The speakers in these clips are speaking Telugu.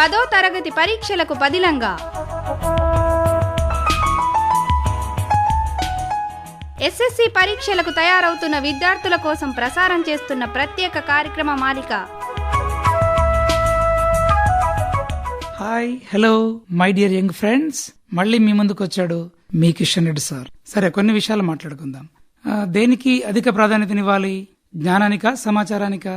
పదో తరగతి పరీక్షలకు పదిలంగా. ఎస్ఎస్సి పరీక్షలకు తయారవుతున్న విద్యార్థుల కోసం ప్రసారం చేస్తున్న ప్రత్యేక కార్యక్రమ మాలిక. Hi hello my dear young friends మళ్ళీ మీ ముందుకు వచ్చాడు మీ కిషన్ రెడ్డి సార్. సరే కొన్ని విషయాలు మాట్లాడుకుందాం. దేనికి అధిక ప్రాధాన్యతనివ్వాలి జ్ఞానానికా సమాచారానికా?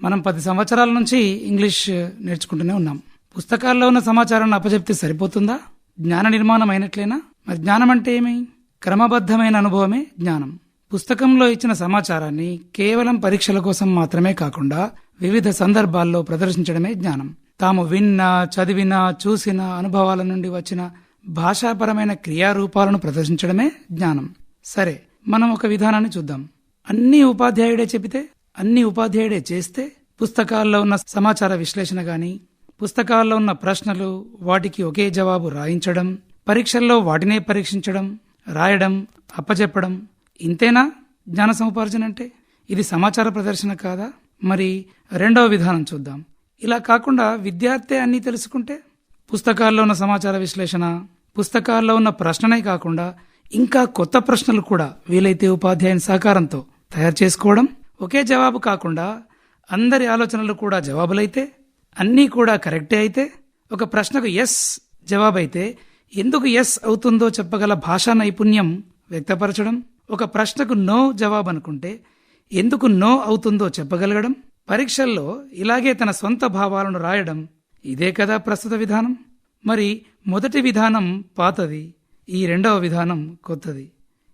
మనం పది సంవత్సరాల నుంచి ఇంగ్లీష్ నేర్చుకుంటూనే ఉన్నాం. పుస్తకాల్లో ఉన్న సమాచారాన్ని అప్పచెప్తే సరిపోతుందా? జ్ఞాన నిర్మాణం అయినట్లేనా? మరి జ్ఞానం అంటే ఏమి? క్రమబద్ధమైన అనుభవమే జ్ఞానం. పుస్తకంలో ఇచ్చిన సమాచారాన్ని కేవలం పరీక్షల కోసం మాత్రమే కాకుండా వివిధ సందర్భాల్లో ప్రదర్శించడమే జ్ఞానం. తాము విన్న చదివిన చూసిన అనుభవాల నుండి వచ్చిన భాషాపరమైన క్రియారూపాలను ప్రదర్శించడమే జ్ఞానం. సరే మనం ఒక విధానాన్ని చూద్దాం. అన్ని ఉపాధ్యాయుడే చెబితే అన్ని ఉపాధ్యాయుడే చేస్తే పుస్తకాల్లో ఉన్న సమాచార విశ్లేషణ గాని పుస్తకాల్లో ఉన్న ప్రశ్నలు వాటికి ఒకే జవాబు రాయించడం పరీక్షల్లో వాటినే పరీక్షించడం రాయడం అప్పచెప్పడం ఇంతేనా? జ్ఞాన సముపార్జన అంటే? ఇది సమాచార ప్రదర్శన కాదా? మరి రెండవ విధానం చూద్దాం. ఇలా కాకుండా విద్యార్థి అన్నీ తెలుసుకుంటే? పుస్తకాల్లో ఉన్న సమాచార విశ్లేషణ పుస్తకాల్లో ఉన్న ప్రశ్ననే కాకుండా ఇంకా కొత్త ప్రశ్నలు కూడా వీలైతే ఉపాధ్యాయుని సహకారంతో తయారు చేసుకోవడం ఒకే జవాబు కాకుండా అందరి ఆలోచనలు కూడా జవాబులైతే అన్నీ కూడా కరెక్టే అయితే ఒక ప్రశ్నకు ఎస్ జవాబైతే ఎందుకు ఎస్ అవుతుందో చెప్పగల భాషా నైపుణ్యం వ్యక్తపరచడం? ఒక ప్రశ్నకు నో జవాబు అనుకుంటే ఎందుకు నో అవుతుందో చెప్పగలగడం? పరీక్షల్లో ఇలాగే తన సొంత భావాలను రాయడం ఇదే కదా ప్రస్తుత విధానం? మరి మొదటి విధానం పాతది ఈ రెండవ విధానం కొత్తది.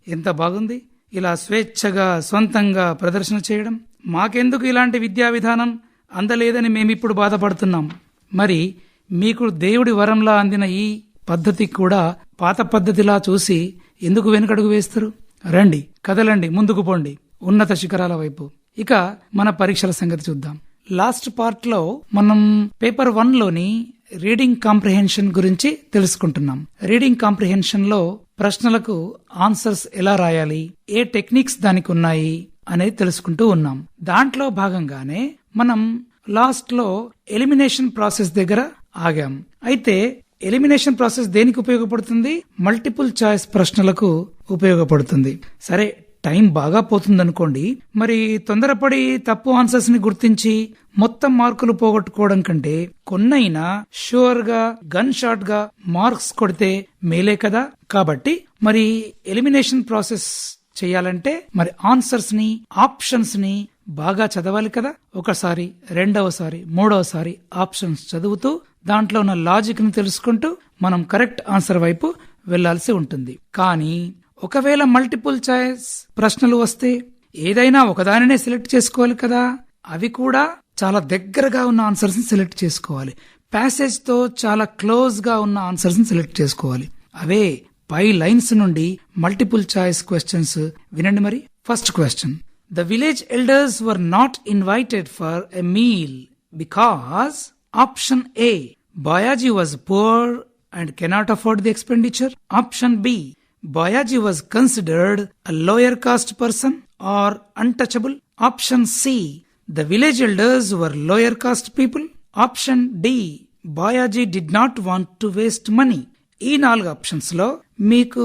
ఎంత బాగుంది? ఇలా స్వేచ్ఛగా సొంతంగా ప్రదర్శన చేయడం. మాకెందుకు ఇలాంటి విద్యా విధానం? అందలేదని మేమిప్పుడు బాధపడుతున్నాం. మరి మీకు దేవుడి వరంలా అందిన ఈ పద్ధతి కూడా పాత పద్ధతిలా చూసి ఎందుకు వెనుకడుగు వేస్తారు? రండి కదలండి ముందుకు పోండి. ఉన్నత శిఖరాల వైపు. ఇక మన పరీక్షల సంగతి చూద్దాం. లాస్ట్ పార్ట్లో మనం పేపర్ వన్లోని రీడింగ్ కాంప్రిహెన్షన్ గురించి తెలుసుకుంటున్నాం. రీడింగ్ కాంప్రిహెన్షన్లో ప్రశ్నలకు ఆన్సర్స్ ఎలా రాయాలి? ఏ టెక్నిక్స్ దానికి ఉన్నాయి? అనేది తెలుసుకుంటూ ఉన్నాం. దాంట్లో భాగంగానే మనం లాస్ట్లో ఎలిమినేషన్ ప్రాసెస్ దగ్గర ఆగాం. అయితే ఎలిమినేషన్ ప్రాసెస్ దేనికి ఉపయోగపడుతుంది? మల్టిపుల్ చాయిస్ ప్రశ్నలకు ఉపయోగపడుతుంది. సరే టైం బాగా పోతుందనుకోండి. మరి తొందరపడి తప్పు ఆన్సర్స్ని గుర్తించి మొత్తం మార్కులు పోగొట్టుకోవడం కంటే కొన్నైనా షూర్గా గన్ షాట్గా మార్క్స్ కొడితే మేలే కదా? కాబట్టి మరి ఎలిమినేషన్ ప్రాసెస్ చేయాలంటే మరి ఆన్సర్స్ని ఆప్షన్స్ని బాగా చదవాలి కదా? ఒకసారి రెండవసారి మూడవసారి ఆప్షన్స్ చదువుతూ దాంట్లో ఉన్న లాజిక్ని తెలుసుకుంటూ మనం కరెక్ట్ ఆన్సర్ వైపు వెళ్ళాల్సి ఉంటుంది. కానీ ఒకవేళ మల్టిపుల్ చాయిస్ ప్రశ్నలు వస్తే ఏదైనా ఒకదానినే సెలెక్ట్ చేసుకోవాలి కదా? అవి కూడా చాలా దగ్గరగా ఉన్న ఆన్సర్స్ని సెలెక్ట్ చేసుకోవాలి. ప్యాసేజ్తో చాలా క్లోజ్గా ఉన్న ఆన్సర్స్ని సెలెక్ట్ చేసుకోవాలి. అవే పై లైన్స్ నుండి మల్టిపుల్ చాయిస్ క్వశ్చన్స్ వినండి మరి. First question the village elders were not invited for a meal because option A Bayaji was poor and cannot afford the expenditure option B Bayaji was considered a lower caste person or untouchable option C the village elders were lower caste people option D Bayaji did not want to waste money ఈ నాలుగు ఆప్షన్స్లో మీకు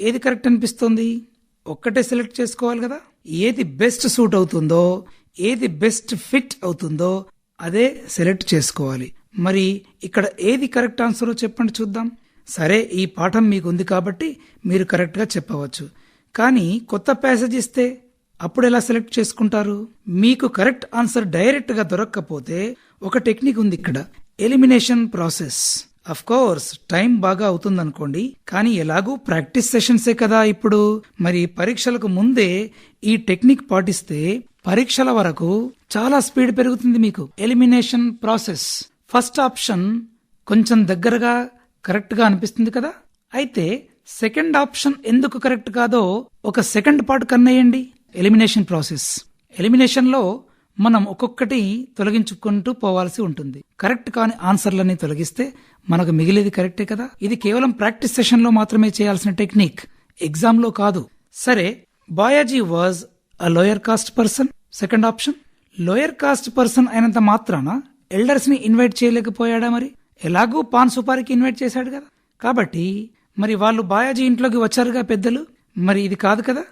ఏది కరెక్ట్ అనిపిస్తుంది? ఒక్కటే సెలెక్ట్ చేసుకోవాలి కదా? ఏది బెస్ట్ సూట్ అవుతుందో ఏది బెస్ట్ ఫిట్ అవుతుందో అదే సెలెక్ట్ చేసుకోవాలి. మరి ఇక్కడ ఏది కరెక్ట్ ఆన్సరో చెప్పండి చూద్దాం. సరే ఈ పాఠం మీకు ఉంది కాబట్టి మీరు కరెక్ట్గా చెప్పవచ్చు. కానీ కొత్త ప్యాసేజ్ ఇస్తే అప్పుడు ఎలా సెలెక్ట్ చేసుకుంటారు? మీకు కరెక్ట్ ఆన్సర్ డైరెక్ట్గా దొరక్కపోతే ఒక టెక్నిక్ ఉంది ఇక్కడ. Elimination process. కోర్స్ టైం బాగా అవుతుందనుకోండి కానీ ఎలాగూ ప్రాక్టీస్ సెషన్సే కదా ఇప్పుడు. మరి పరీక్షలకు ముందే ఈ టెక్నిక్ పాటిస్తే పరీక్షల వరకు చాలా స్పీడ్ పెరుగుతుంది మీకు. ఎలిమినేషన్ ప్రాసెస్ ఫస్ట్ ఆప్షన్ కొంచెం దగ్గరగా కరెక్ట్గా అనిపిస్తుంది కదా? అయితే సెకండ్ ఆప్షన్ ఎందుకు కరెక్ట్ కాదో ఒక సెకండ్ పార్ట్ కన్నేయండి ఎలిమినేషన్ ప్రాసెస్ ఎలిమినేషన్లో మనం ఒక్కొక్కటి తొలగించుకుంటూ పోవాల్సి ఉంటుంది. కరెక్ట్ కాని ఆన్సర్లని తొలగిస్తే మనకు మిగిలేది కరెక్టే కదా? ఇది కేవలం ప్రాక్టీస్ సెషన్లో మాత్రమే చేయాల్సిన టెక్నిక్. ఎగ్జామ్లో కాదు. సరే Bayaji was a lower caste person? Second option. Lower caste person అయినంత మాత్రాన ఎల్డర్స్ని ఇన్వైట్ చేయలేకపోయాడా మరి? ఎలాగూ పాన్ సుపారికి ఇన్వైట్ చేశాడు కదా? కాబట్టి మరి వాళ్ళు బాయాజీ ఇంట్లోకి వచ్చారుగా పెద్దలు? మరి ఇది కాదు కదా?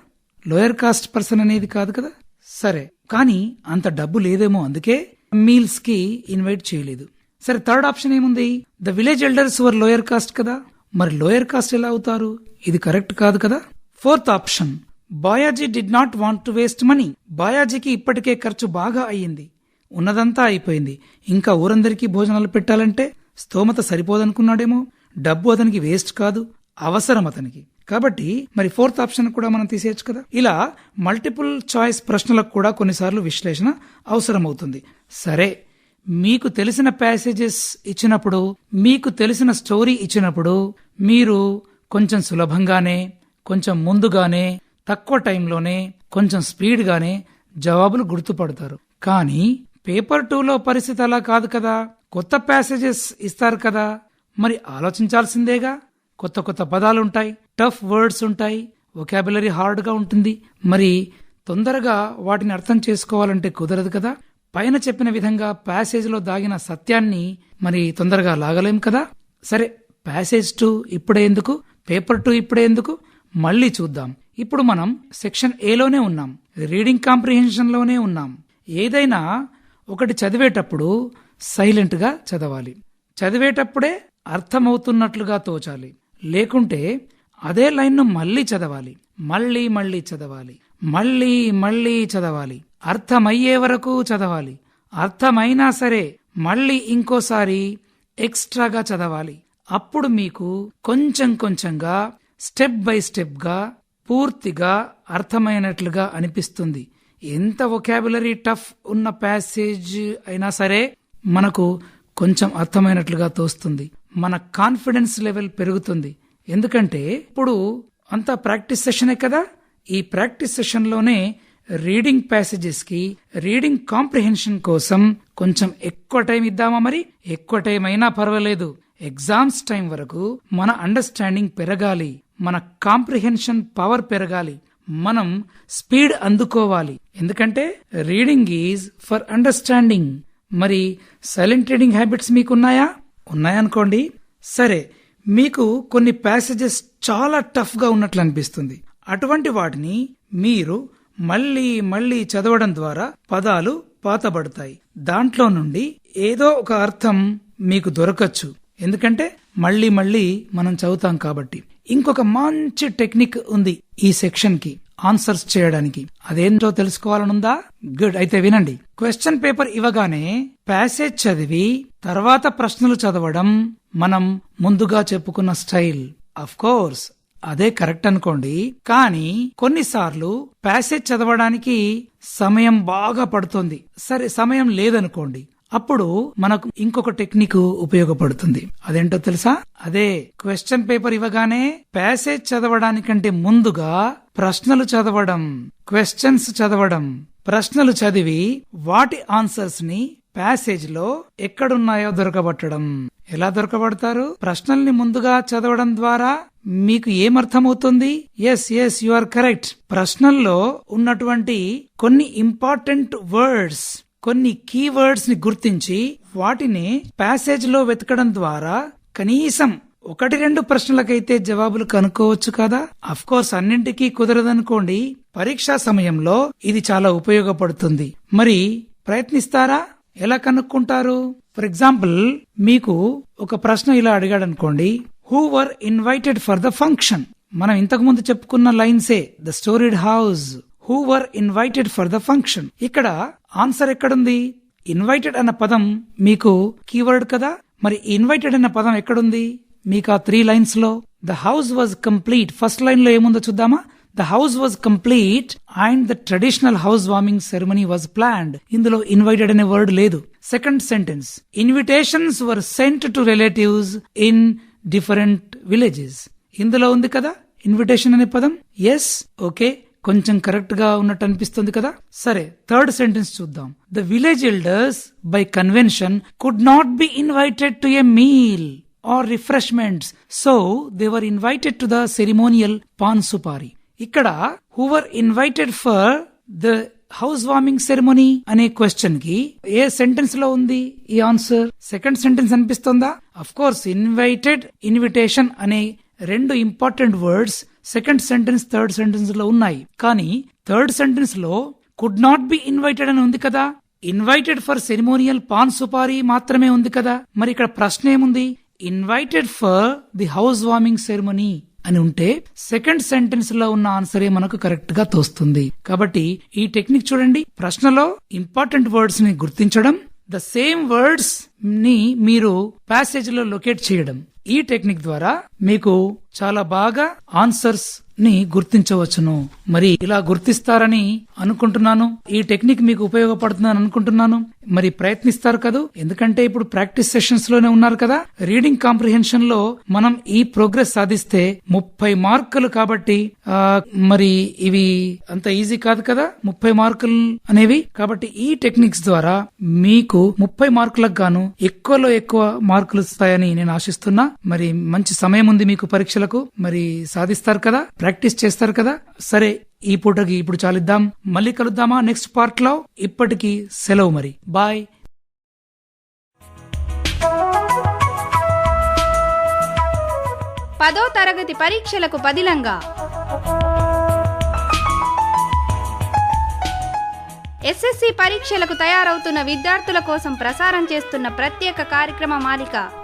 లోయర్ కాస్ట్ పర్సన్ అనేది కాదు కదా? సరే కానీ అంత డబ్బు లేదేమో అందుకే మీల్స్కి ఇన్వైట్ చేయలేదు. సరే థర్డ్ ఆప్షన్ ఏముంది? The village elders were lower caste కదా? మరి లోయర్ కాస్ట్ ఎలా అవుతారు? ఇది కరెక్ట్ కాదు కదా? Fourth option Bayaji did not want to waste money. బాయాజీకి ఇప్పటికే ఖర్చు బాగా అయ్యింది. ఉన్నదంతా అయిపోయింది. ఇంకా ఊరందరికీ భోజనాలు పెట్టాలంటే స్తోమత సరిపోదనుకున్నాడేమో? డబ్బు అతనికి వేస్ట్ కాదు అవసరం అతనికి. కాబట్టి మరి ఫోర్త్ ఆప్షన్ కూడా మనం తీసేయచ్చు కదా. ఇలా మల్టిపుల్ చాయిస్ ప్రశ్నలకు కూడా కొన్నిసార్లు విశ్లేషణ అవసరమవుతుంది. సరే మీకు తెలిసిన ప్యాసేజెస్ ఇచ్చినప్పుడు మీకు తెలిసిన స్టోరీ ఇచ్చినప్పుడు మీరు కొంచెం సులభంగానే కొంచెం ముందుగానే తక్కువ టైంలోనే కొంచెం స్పీడ్గానే జవాబులు గుర్తుపడతారు. కానీ పేపర్ టూలో పరిస్థితి అలా కాదు కదా. కొత్త ప్యాసేజెస్ ఇస్తారు కదా. మరి ఆలోచించాల్సిందేగా? కొత్త కొత్త పదాలుంటాయి. టఫ్ వర్డ్స్ ఉంటాయి ఒకాబులరీ హార్డ్గా ఉంటుంది. మరి తొందరగా వాటిని అర్థం చేసుకోవాలంటే కుదరదు కదా? పైన చెప్పిన విధంగా ప్యాసేజ్లో దాగిన సత్యాన్ని మరి తొందరగా లాగలేం కదా? సరే ప్యాసేజ్ టూ ఇప్పుడే ఎందుకు? పేపర్ టూ ఇప్పుడే ఎందుకు? మళ్ళీ చూద్దాం. ఇప్పుడు మనం సెక్షన్ ఏలోనే ఉన్నాం. రీడింగ్ కాంప్రిహెన్షన్లోనే ఉన్నాం. ఏదైనా ఒకటి చదివేటప్పుడు సైలెంట్గా చదవాలి. చదివేటప్పుడే అర్థమవుతున్నట్లుగా తోచాలి. లేకుంటే అదే లైన్ను మళ్ళీ చదవాలి. మళ్ళీ మళ్ళీ చదవాలి. మళ్ళీ మళ్ళీ చదవాలి. అర్థమయ్యే వరకు చదవాలి. అర్థమైనా సరే మళ్ళీ ఇంకోసారి ఎక్స్ట్రాగా చదవాలి. అప్పుడు మీకు కొంచెం కొంచెంగా స్టెప్ బై స్టెప్గా పూర్తిగా అర్థమైనట్లుగా అనిపిస్తుంది. ఎంత ఒకాబులరీ టఫ్ ఉన్న ప్యాసేజ్ అయినా సరే మనకు కొంచెం అర్థమైనట్లుగా తోస్తుంది. మన కాన్ఫిడెన్స్ లెవెల్ పెరుగుతుంది. ఎందుకంటే ఇప్పుడు అంతా ప్రాక్టీస్ సెషనే కదా. ఈ ప్రాక్టీస్ సెషన్లోనే రీడింగ్ ప్యాసేజెస్కి రీడింగ్ కాంప్రిహెన్షన్ కోసం కొంచెం ఎక్కువ టైం ఇద్దామా మరి? ఎక్కువ టైం అయినా పర్వాలేదు. ఎగ్జామ్స్ టైం వరకు మన అండర్స్టాండింగ్ పెరగాలి. మన కాంప్రిహెన్షన్ పవర్ పెరగాలి. మనం స్పీడ్ అందుకోవాలి. ఎందుకంటే రీడింగ్ ఈజ్ ఫర్ అండర్స్టాండింగ్. మరి సైలెంట్ రీడింగ్ హ్యాబిట్స్ మీకున్నాయా? ఉన్నాయనుకోండి. సరే మీకు కొన్ని ప్యాసేజెస్ చాలా టఫ్గా ఉన్నట్లు అనిపిస్తుంది. అటువంటి వాటిని మీరు మళ్ళీ మళ్ళీ చదవడం ద్వారా పదాలు పాతబడతాయి. దాంట్లో నుండి ఏదో ఒక అర్థం మీకు దొరకచ్చు. ఎందుకంటే మళ్ళీ మళ్ళీ మనం చదువుతాం కాబట్టి. ఇంకొక మంచి టెక్నిక్ ఉంది ఈ సెక్షన్కి. ఆన్సర్స్ చేయడానికి. అదేంటో తెలుసుకోవాలనుందా? గుడ్. అయితే వినండి. క్వశ్చన్ పేపర్ ఇవ్వగానే ప్యాసేజ్ చదివి తర్వాత ప్రశ్నలు చదవడం మనం ముందుగా చెప్పుకున్న స్టైల్. అఫ్ కోర్స్ అదే కరెక్ట్ అనుకోండి. కానీ కొన్నిసార్లు ప్యాసేజ్ చదవడానికి సమయం బాగా పడుతుంది. సరే సమయం లేదనుకోండి. అప్పుడు మనకు ఇంకొక టెక్నిక్ ఉపయోగపడుతుంది. అదేంటో తెలుసా? అదే క్వశ్చన్ పేపర్ ఇవ్వగానే ప్యాసేజ్ చదవడానికంటే ముందుగా ప్రశ్నలు చదవడం క్వశ్చన్స్ చదవడం ప్రశ్నలు చదివి వాటి ఆన్సర్స్ని ప్యాసేజ్లో ఎక్కడున్నాయో దొరకబట్టడం. ఎలా దొరకబడతారు? ప్రశ్నల్ని ముందుగా చదవడం ద్వారా మీకు ఏమర్థమవుతుంది? Yes yes you are correct ప్రశ్నల్లో ఉన్నటువంటి కొన్ని ఇంపార్టెంట్ వర్డ్స్ కొన్ని కీవర్డ్స్ని గుర్తించి వాటిని ప్యాసేజ్లో వెతకడం ద్వారా కనీసం ఒకటి రెండు ప్రశ్నలకైతే జవాబులు కనుక్కోవచ్చు కదా? అఫ్ కోర్స్ అన్నింటికీ కుదరదనుకోండి. పరీక్షా సమయంలో ఇది చాలా ఉపయోగపడుతుంది. మరి ప్రయత్నిస్తారా? ఎలా కనుక్కుంటారు? ఫర్ ఎగ్జాంపుల్ మీకు ఒక ప్రశ్న ఇలా అడిగాడు అనుకోండి who were invited for the function మనం ఇంతకు ముందు చెప్పుకున్న లైన్సే the storied house who were invited for the function ఇక్కడ ఆన్సర్ ఎక్కడుంది? ఇన్వైటెడ్ అన్న పదం మీకు కీవర్డ్ కదా? మరి ఇన్వైటెడ్ అన్న పదం ఎక్కడుంది? మీకు ఆ త్రీ లైన్స్లో the house was complete. First లైన్లో ఏముందో చూద్దామా? The house was complete and the traditional house warming ceremony was planned. ఇందులో ఇన్వైటెడ్ అనే వర్డ్ లేదు. Second sentence. Invitations were sent to relatives in different villages. ఇందులో ఉంది కదా? ఇన్విటేషన్ అనే పదం? ఎస్ ఓకే కొంచెం కరెక్ట్గా ఉన్నట్టు అనిపిస్తుంది కదా? సరే థర్డ్ సెంటెన్స్ చూద్దాం. The village elders by convention could not be invited to a meal or refreshments so they were invited to the ceremonial paan supari ఇక్కడ who were invited for the house warming ceremony అనే క్వశ్చన్కి ఏ సెంటెన్స్లో ఉంది ఈ ఆన్సర్ సెకండ్ సెంటెన్స్ అనిపిస్తుందా? అఫ్ కోర్స్ ఇన్వైటెడ్ ఇన్విటేషన్ అనే రెండు important words second sentence third సెంటెన్స్లో ఉన్నాయి. కానీ థర్డ్ సెంటెన్స్లో కుడ్ నాట్ బి ఇన్వైటెడ్ అని ఉంది కదా? Invited for ceremonial paan supari మాత్రమే ఉంది కదా? మరి ఇక్కడ ప్రశ్న ఏముంది? Invited for the house warming ceremony అని ఉంటే సెకండ్ సెంటెన్స్లో ఉన్న ఆన్సరే మనకు కరెక్ట్గా తోస్తుంది. కాబట్టి ఈ టెక్నిక్ చూడండి. ప్రశ్నలో ఇంపార్టెంట్ వర్డ్స్ని గుర్తించడం ద సేమ్ వర్డ్స్ని మీరు ప్యాసేజ్లో లొకేట్ చేయడం. ఈ టెక్నిక్ ద్వారా మీకు చాలా బాగా ఆన్సర్స్ ని గుర్తించవచ్చును. మరి ఇలా గుర్తిస్తారని అనుకుంటున్నాను. ఈ టెక్నిక్ మీకు ఉపయోగపడుతుందని అనుకుంటున్నాను. మరి ప్రయత్నిస్తారు కదా? ఎందుకంటే ఇప్పుడు ప్రాక్టీస్ సెషన్స్లోనే ఉన్నారు కదా. రీడింగ్ కాంప్రిహెన్షన్లో మనం ఈ ప్రోగ్రెస్ సాధిస్తే ముప్పై మార్కులు కాబట్టి మరి ఇవి అంత ఈజీ కాదు కదా? ముప్పై మార్కులు అనేవి. కాబట్టి ఈ టెక్నిక్స్ ద్వారా మీకు ముప్పై మార్కులకు గాను ఎక్కువలో ఎక్కువ మార్కులు వస్తాయని నేను ఆశిస్తున్నా. మరి మంచి సమయం ఉంది మీకు పరీక్షలకు. మరి సాధిస్తారు కదా? ప్రాక్టీస్ చేస్తారు కదా? సరే ఈ పూటకి ఇప్పుడు చాలిద్దాం. మళ్ళీ కలుద్దామా? నెక్స్ట్ పార్ట్లో ఇప్పటికి సెలవు మరి. బాయ్. పదో తరగతి పరీక్షలకు పదిలంగా. ఎస్ఎస్సి పరీక్షలకు తయారవుతున్న విద్యార్థుల కోసం ప్రసారం చేస్తున్న ప్రత్యేక కార్యక్రమ మాలిక.